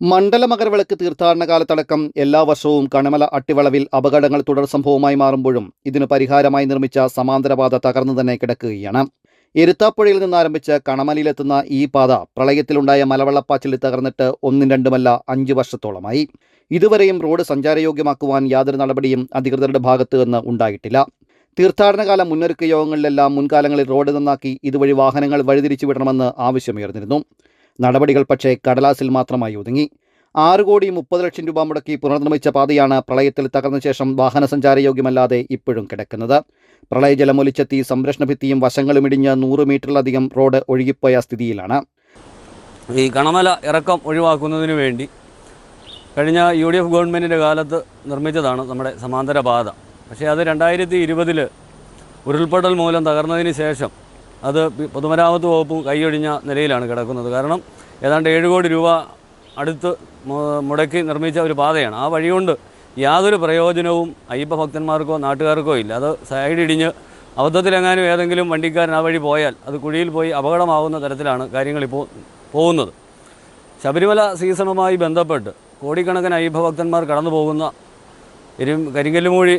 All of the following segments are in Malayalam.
മണ്ഡല മകരവിളക്ക് തീർത്ഥാടന കാലത്തടക്കം എല്ലാ വർഷവും കണമല അട്ടിവളവിൽ അപകടങ്ങൾ തുടർ സംഭവമായി മാറുമ്പോഴും ഇതിനു പരിഹാരമായി നിർമ്മിച്ച സമാന്തരപാത തകർന്നു തന്നെ കിടക്കുകയാണ്. എരുത്താപ്പുഴയിൽ നിന്നാരംഭിച്ച് കണമലയിലെത്തുന്ന ഈ പാത പ്രളയത്തിലുണ്ടായ മലവെള്ളപ്പാച്ചിൽ തകർന്നിട്ട് ഒന്നും രണ്ടുമല്ല അഞ്ച് വർഷത്തോളമായി. ഇതുവരെയും റോഡ് സഞ്ചാരയോഗ്യമാക്കുവാൻ യാതൊരു നടപടിയും അധികൃതരുടെ ഭാഗത്തു നിന്ന് ഉണ്ടായിട്ടില്ല. തീർത്ഥാടനകാല മുന്നൊരുക്ക യോഗങ്ങളിലെല്ലാം മുൻകാലങ്ങളിൽ റോഡ് നന്നാക്കി ഇതുവഴി വാഹനങ്ങൾ വഴിതിരിച്ചു വിടണമെന്ന് ആവശ്യമുയർന്നിരുന്നു. നടപടികൾ പക്ഷേ കടലാസിൽ മാത്രമായി ഒതുങ്ങി. ആറ് കോടി മുപ്പത് ലക്ഷം രൂപ മുടക്കി പുനർനിർമ്മിച്ച പാതയാണ് പ്രളയത്തിൽ തകർന്ന ശേഷം വാഹന സഞ്ചാരയോഗ്യമല്ലാതെ ഇപ്പോഴും കിടക്കുന്നത്. പ്രളയജലം ഒലിച്ചെത്തി സംരക്ഷണ ഭിത്തിയും വശങ്ങളും ഇടിഞ്ഞ് നൂറ് മീറ്ററിലധികം റോഡ് ഒഴുകിപ്പോയ സ്ഥിതിയിലാണ്. ഈ കണമല ഇറക്കം ഒഴിവാക്കുന്നതിന് വേണ്ടി കഴിഞ്ഞ യു ഡി എഫ് ഗവൺമെന്റിന്റെ കാലത്ത് നിർമ്മിച്ചതാണ് നമ്മുടെ സമാന്തര പാത. പക്ഷേ അത് രണ്ടായിരത്തി ഇരുപതിൽ ഉരുൾപൊട്ടൽ മൂലം തകർന്നതിന് ശേഷം അത് പൊതുമരാമത്ത് വകുപ്പ് കൈയൊഴിഞ്ഞ നിലയിലാണ് കിടക്കുന്നത്. കാരണം ഏതാണ്ട് ഏഴ് കോടി രൂപ അടുത്ത് മുടക്കി നിർമ്മിച്ച ഒരു പാതയാണ്. ആ വഴി കൊണ്ട് യാതൊരു പ്രയോജനവും അയ്യപ്പ ഭക്തന്മാർക്കോ നാട്ടുകാർക്കോ ഇല്ല. അത് സൈഡ് ഇടിഞ്ഞ് അബദ്ധത്തിലെങ്ങാനും ഏതെങ്കിലും വണ്ടിക്കാരൻ ആ വഴി പോയാൽ അത് കുഴിയിൽ പോയി അപകടമാവുന്ന തരത്തിലാണ് കാര്യങ്ങളിപ്പോൾ പോകുന്നത്. ശബരിമല സീസണുമായി ബന്ധപ്പെട്ട് കോടിക്കണക്കിന് അയ്യപ്പ ഭക്തന്മാർ കടന്നു പോകുന്ന കരിങ്കല്ലുമൂഴി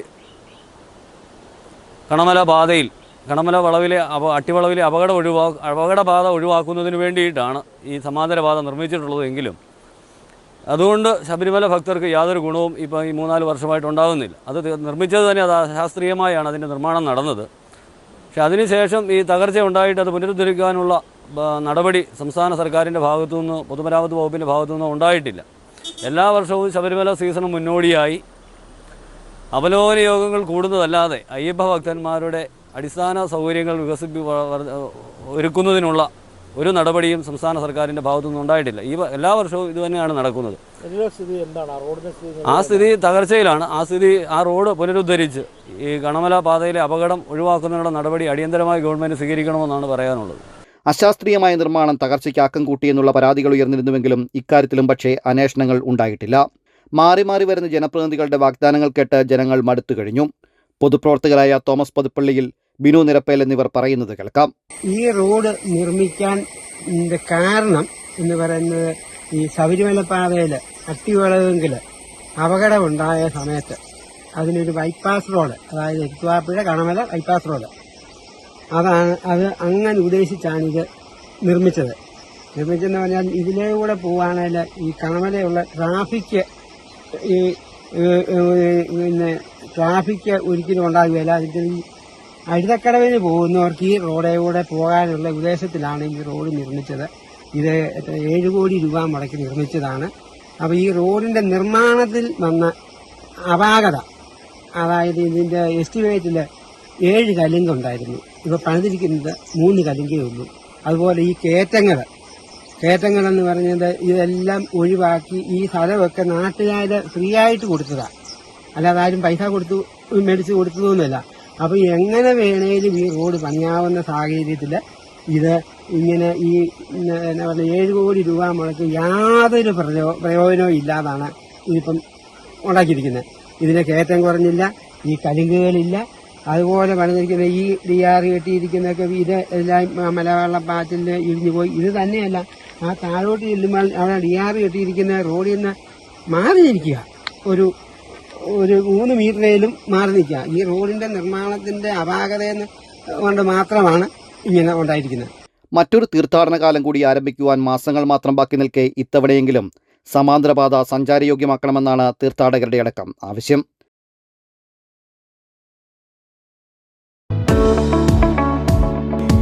കണമല പാതയിൽ കണമല വളവിലെ അപ അട്ടിവളവിലെ അപകട ഒഴിവാ അപകടബാധ ഒഴിവാക്കുന്നതിന് വേണ്ടിയിട്ടാണ് ഈ സമാന്തര പാത നിർമ്മിച്ചിട്ടുള്ളത് എങ്കിലും. അതുകൊണ്ട് ശബരിമല ഭക്തർക്ക് യാതൊരു ഗുണവും ഇപ്പോൾ ഈ മൂന്നാൽ വർഷമായിട്ട് ഉണ്ടാകുന്നില്ല. അത് നിർമ്മിച്ചത് തന്നെ അത് ശാസ്ത്രീയമായാണ് അതിന്റെ നിർമ്മാണം നടന്നത്. പക്ഷെ അതിനുശേഷം ഈ തകർച്ച ഉണ്ടായിട്ട് അത് പുനരുദ്ധരിക്കാനുള്ള നടപടി സംസ്ഥാന സർക്കാരിന്റെ ഭാഗത്തു നിന്ന് പൊതുമരാമത്ത് വകുപ്പിന്റെ ഭാഗത്തു നിന്ന് ഉണ്ടായിട്ടില്ല. എല്ലാ വർഷവും ശബരിമല സീസണും മുന്നോടിയായി. അവലോകന യോഗങ്ങൾ കൂടുന്നതല്ലാതെ അയ്യപ്പ ഭക്തന്മാരുടെ അടിസ്ഥാന സൗകര്യങ്ങൾ വികസിപ്പി ഒരുക്കുന്നതിനുള്ള ഒരു നടപടിയും സംസ്ഥാന സർക്കാരിന്റെ ഭാഗത്തുനിന്ന് ഉണ്ടായിട്ടില്ല. ഈ എല്ലാ വർഷവും ഇത് തന്നെയാണ് നടക്കുന്നത്. ആ സ്ഥിതി ആ സ്ഥിതി തകർച്ചയിലാണ്. ആ സ്ഥിതി ആ റോഡ് പുനരുദ്ധരിച്ച് ഈ കണമല പാതയിലെ അപകടം ഒഴിവാക്കുന്നതിനുള്ള നടപടി അടിയന്തരമായി ഗവൺമെന്റ് സ്വീകരിക്കണമെന്നാണ് പറയാനുള്ളത്. അശാസ്ത്രീയമായ നിർമ്മാണം തകർച്ചയ്ക്ക് ആക്കം കൂട്ടിയെന്നുള്ള പരാതികൾ ഉയർന്നിരുന്നുവെങ്കിലും ഇക്കാര്യത്തിലും പക്ഷേ അന്വേഷണങ്ങൾ ഉണ്ടായിട്ടില്ല. മാറി മാറി വരുന്ന ജനപ്രതിനിധികളുടെ വാഗ്ദാനങ്ങൾ കേട്ട് ജനങ്ങൾ മടുത്തു കഴിഞ്ഞു. പൊതുപ്രവർത്തകരായ തോമസ് പതുപ്പള്ളിയിൽ ബിനു നിരപ്പേൽ എന്നിവർ പറയുന്നത് കേൾക്കാം. ഈ റോഡ് നിർമ്മിക്കാൻ കാരണം എന്ന് പറയുന്നത് ഈ ശബരിമല പാതയിൽ അട്ടിവളവെങ്കിൽ അപകടമുണ്ടായ സമയത്ത് അതിനൊരു ബൈപ്പാസ് റോഡ് അതായത് എത്തുവാപ്പുഴ കണമല ബൈപ്പാസ് റോഡ് അതാണ് അത് അങ്ങനെ ഉദ്ദേശിച്ചാണ് ഇത് നിർമ്മിച്ചത്. നിർമ്മിച്ചെന്ന് പറഞ്ഞാൽ ഇതിലൂടെ പോവുകയാണെങ്കിൽ ഈ കണമലയുള്ള ട്രാഫിക് ഈ പിന്നെ ട്രാഫിക് ഒരിക്കലും ഉണ്ടാകുകയില്ല. അതിന്റെ അഴുതക്കടവിന് പോകുന്നവർക്ക് ഈ റോഡിലൂടെ പോകാനുള്ള ഉദ്ദേശത്തിലാണ് ഈ റോഡ് നിർമ്മിച്ചത്. ഇത് ഏഴ് കോടി രൂപ മുടക്കി നിർമ്മിച്ചതാണ്. അപ്പോൾ ഈ റോഡിന്റെ നിർമ്മാണത്തിൽ വന്ന അപാകത അതായത് ഇതിന്റെ എസ്റ്റിമേറ്റിൽ ഏഴ് കലുങ്ക് ഉണ്ടായിരുന്നു. ഇപ്പോൾ പണിതിരിക്കുന്നത് മൂന്ന് കലുങ്കേ ഉള്ളൂ. അതുപോലെ ഈ കയറ്റങ്ങൾ കയറ്റങ്ങളെന്ന് പറഞ്ഞത് ഇതെല്ലാം ഒഴിവാക്കി ഈ സ്ഥലമൊക്കെ നാട്ടുകാർ ഫ്രീ ആയിട്ട് കൊടുത്തതാണ് അല്ലാതെ ആരും പൈസ കൊടുത്തു മേടിച്ച് കൊടുത്തതൊന്നുമല്ല. അപ്പൊ എങ്ങനെ വേണേലും ഈ റോഡ് പണിയാവുന്ന സാഹചര്യത്തിൽ ഇത് ഇങ്ങനെ ഈ എന്നാ പറയുക ഏഴ് കോടി രൂപ മുടക്കി യാതൊരു പ്രയോ പ്രയോജനവും ഇല്ലാതാണ് ഇതിപ്പം ഉണ്ടാക്കിയിരിക്കുന്നത്. ഇതിന് കയറ്റം കുറഞ്ഞില്ല ഈ കലുങ്കുകളില്ല അതുപോലെ പണിതിരിക്കുന്ന ഈ ഡി ആർ കെട്ടിയിരിക്കുന്നതൊക്കെ ഇത് എല്ലാം മലവെള്ളപ്പാറ്റിൽ ഇടിഞ്ഞു പോയി. ഇത് തന്നെയല്ല ആ താഴോട്ട് ചെല്ലുമ്പോൾ അവിടെ ഡി ആർ കെട്ടിയിരിക്കുന്ന റോഡിൽ നിന്ന് മാറി നിൽക്കുക ഒരു ഒരു മൂന്ന് മീറ്ററേലും മാറി നിൽക്കുക. ഈ റോഡിന്റെ നിർമ്മാണത്തിന്റെ അപാകതയെന്ന് കൊണ്ട് മാത്രമാണ് ഇങ്ങനെ ഉണ്ടായിരിക്കുന്നത്. മറ്റൊരു തീർത്ഥാടന കാലം കൂടി ആരംഭിക്കുവാൻ മാസങ്ങൾ മാത്രം ബാക്കി നിൽക്കെ ഇത്തവണയെങ്കിലും സമാന്തരപാത സഞ്ചാരയോഗ്യമാക്കണമെന്നാണ് തീർത്ഥാടകരുടെ അടക്കം ആവശ്യം.